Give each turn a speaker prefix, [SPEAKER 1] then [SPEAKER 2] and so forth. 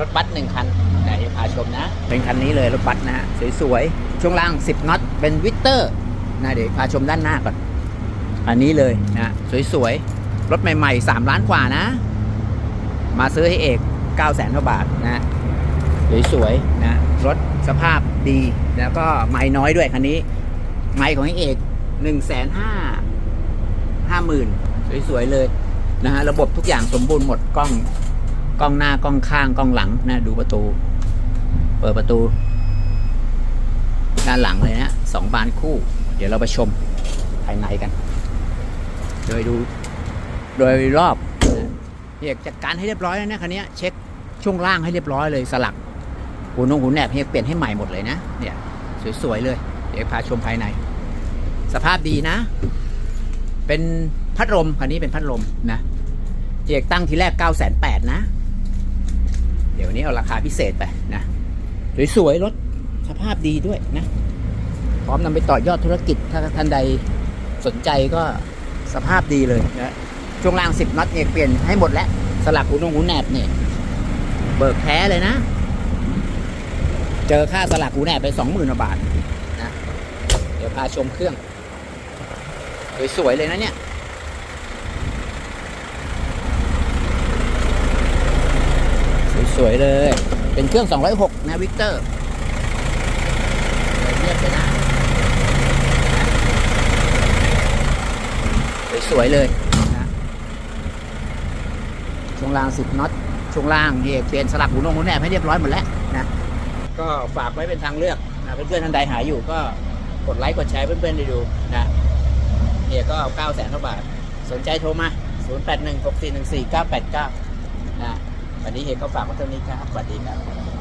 [SPEAKER 1] รถบัสหนึ่งคันไหนพาชมนะ เป็นคันนี้เลยรถบัสนะฮะสวยๆช่วงล่าง 10น็อตเป็นวิกเตอร์นะเดี๋ยวพาชมด้านหน้าก่อน อันนี้เลยนะสวยๆรถใหม่ๆ 3 ล้านกว่านะ มาซื้อให้เอก9 0 0 0 0 0กว่าบาทนะสวยๆนะรถสภาพดีแล้วก็ไม่น้อยด้วยคันนี้ไม่ของไอ้เอก1นึ่งแสนห้าห้าหมื่นสวยๆเลยนะฮะระบบทุกอย่างสมบูรณ์หมดกล้อง กล้องหน้ากล้องข้างกล้องหลังนะดูประตู เปิดประตู ด้านหลังเลยนะสองบานคู่ เดี๋ยวเราไปชมภายในกัน โดยดู โดยรอบเฮียจัดการให้เรียบร้อยแล้วนะคันนี้เช็คช่วงล่างให้เรียบร้อยเลยสลักหูนงหูแหนบเฮียเปลี่ยนให้ใหม่หมดเลยนะเนี่ยสวยๆเลย เดี๋ยวพาชมภายใน สภาพดีนะ เป็นพัดลมคันนี้เป็นพัดลมนะเอกตั้งทีแรก9 8 0 0 0นะ เดี๋ยวนี้เอาราคาพิเศษไปนะสวยๆรถสภาพดีด้วยนะ พร้อมนำไปต่อยอดธุรกิจถ้าท่านใดสนใจก็สภาพดีเลยนะช่วงล่าง 10น็อตเอกเปลี่ยนให้หมดแล้วสลักหูนงหูแหนบเนี่ยเบิกแท้เลยนะ เจอค่าสลักหูแหนบไปสองหมื่นบาทนะ เดี๋ยวพาชมเครื่อง สวยๆเลยนะเนี่ย สวยเลย เป็นเครื่อง 206 นะวิกเตอร์เรียบเลยนะ สวยๆเลยนะช่วงล่าง 10น็อตช่วงล่างนี่เปลี่ยนสลักหูนงหูแนบให้เรียบร้อยหมดแล้วนะ ก็ฝากไว้เป็นทางเลือกนะเพื่อนๆท่านใดหาอยู่ก็กดไลค์กดแชร์เพื่อนๆได้ดูนะเฮียก็9แสนกว่าบาท สนใจโทรมา 0816414989 นะ วันนี้เฮก็ฝากไว้เท่านี้ครับสวัสดีครับ